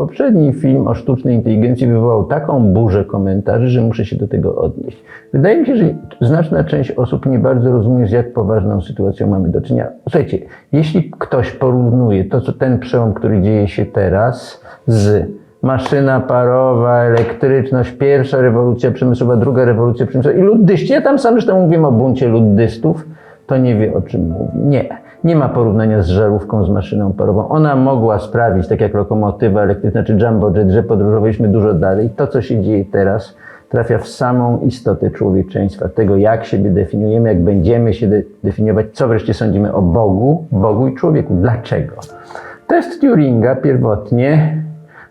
Poprzedni film o sztucznej inteligencji wywołał taką burzę komentarzy, że muszę się do tego odnieść. Wydaje mi się, że znaczna część osób nie bardzo rozumie, z jak poważną sytuacją mamy do czynienia. Słuchajcie, jeśli ktoś porównuje to, co ten przełom, który dzieje się teraz, z maszyna parowa, elektryczność, pierwsza rewolucja przemysłowa, druga rewolucja przemysłowa i luddyści, ja tam sam zresztą mówiłem o buncie luddystów, to nie wie o czym mówi. Nie. Nie ma porównania z żarówką z maszyną parową. Ona mogła sprawić, tak jak lokomotywa elektryczna czy jumbo jet, że podróżowaliśmy dużo dalej. To, co się dzieje teraz, trafia w samą istotę człowieczeństwa, tego jak siebie definiujemy, jak będziemy się de- definiować, co wreszcie sądzimy o Bogu, Bogu i człowieku. Dlaczego? Test Turinga pierwotnie,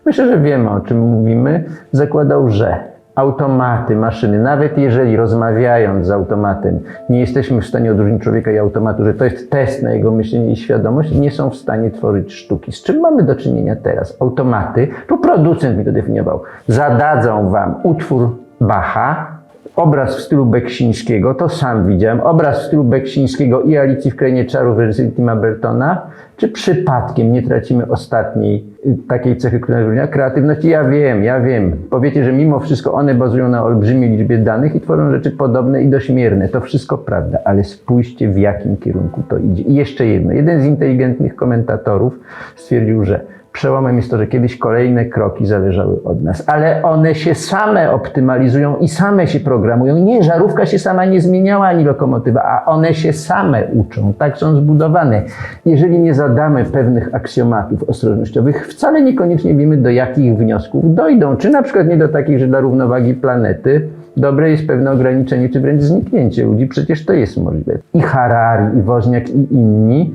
myślę, że wiemy o czym mówimy, zakładał, że automaty, maszyny, nawet jeżeli rozmawiając z automatem nie jesteśmy w stanie odróżnić człowieka i automatu, że to jest test na jego myślenie i świadomość, nie są w stanie tworzyć sztuki. Z czym mamy do czynienia teraz? Automaty, tu producent mi to definiował, zadadzą wam utwór Bacha, obraz w stylu Beksińskiego, to sam widziałem, obraz w stylu Beksińskiego i Alicji w Krainie Czarów Tima Burtona, czy przypadkiem nie tracimy ostatniej y, takiej cechy, która nazywa kreatywności? Ja wiem, ja wiem. Powiecie, że mimo wszystko one bazują na olbrzymiej liczbie danych i tworzą rzeczy podobne i dośmierne. To wszystko prawda, ale spójrzcie w jakim kierunku to idzie. I jeszcze jedno. Jeden z inteligentnych komentatorów stwierdził, że Przełomem jest to, że kiedyś kolejne kroki zależały od nas, ale one się same optymalizują i same się programują. Nie, żarówka się sama nie zmieniała ani lokomotywa, a one się same uczą. Tak są zbudowane. Jeżeli nie zadamy pewnych aksjomatów ostrożnościowych, wcale niekoniecznie wiemy, do jakich wniosków dojdą. Czy na przykład nie do takich, że dla równowagi planety dobre jest pewne ograniczenie, czy wręcz zniknięcie ludzi. Przecież to jest możliwe. I Harari, i Woźniak, i inni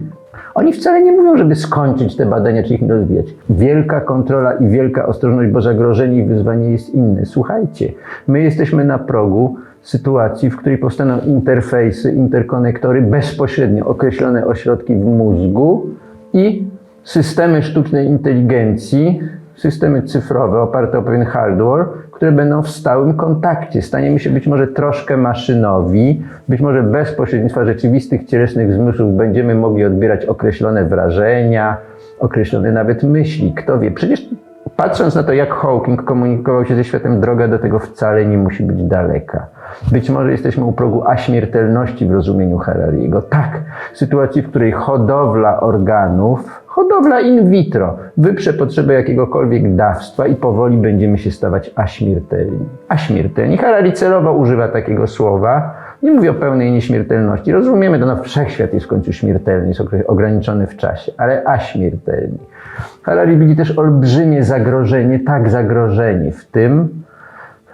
oni wcale nie mówią, żeby skończyć te badania, czy ich rozwijać. Wielka kontrola i wielka ostrożność, bo zagrożenie i wyzwanie jest inne. Słuchajcie, my jesteśmy na progu sytuacji, w której powstaną interfejsy, interkonektory, bezpośrednio określone ośrodki w mózgu i systemy sztucznej inteligencji, systemy cyfrowe oparte o pewien hardware, które będą w stałym kontakcie. Staniemy się być może troszkę maszynowi, być może bez pośrednictwa rzeczywistych cielesnych zmysłów będziemy mogli odbierać określone wrażenia, określone nawet myśli. Kto wie? Przecież patrząc na to, jak Hawking komunikował się ze światem, droga do tego wcale nie musi być daleka. Być może jesteśmy u progu aśmiertelności w rozumieniu Harariego. Tak, sytuacji, w której hodowla organów, hodowla in vitro, wyprze potrzebę jakiegokolwiek dawstwa i powoli będziemy się stawać aśmiertelni. Aśmiertelni. Harari celowo używa takiego słowa. Nie mówię o pełnej nieśmiertelności. Rozumiemy to, no wszechświat jest w końcu śmiertelny, jest ograniczony w czasie, ale aśmiertelni. Harari widzi też olbrzymie zagrożenie, tak zagrożenie w tym,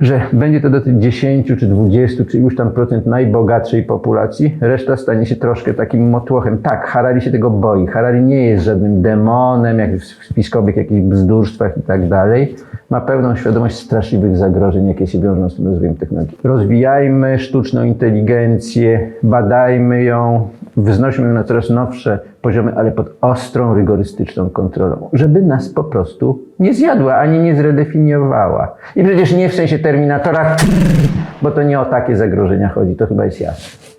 że będzie to dotyczyć 10 czy 20 czy już tam procent najbogatszej populacji, reszta stanie się troszkę takim motłochem. Tak, Harari się tego boi. Harari nie jest żadnym demonem, jak w spiskowych jakichś bzdurstwach i tak dalej. Ma pełną świadomość straszliwych zagrożeń, jakie się wiążą z tym rozwojem technologii. Rozwijajmy sztuczną inteligencję, badajmy ją, wznośmy ją na coraz nowsze poziomy, ale pod ostrą, rygorystyczną kontrolą, żeby nas po prostu nie zjadła ani nie zredefiniowała. I przecież nie w sensie Terminatora, bo to nie o takie zagrożenia chodzi, to chyba jest jasne.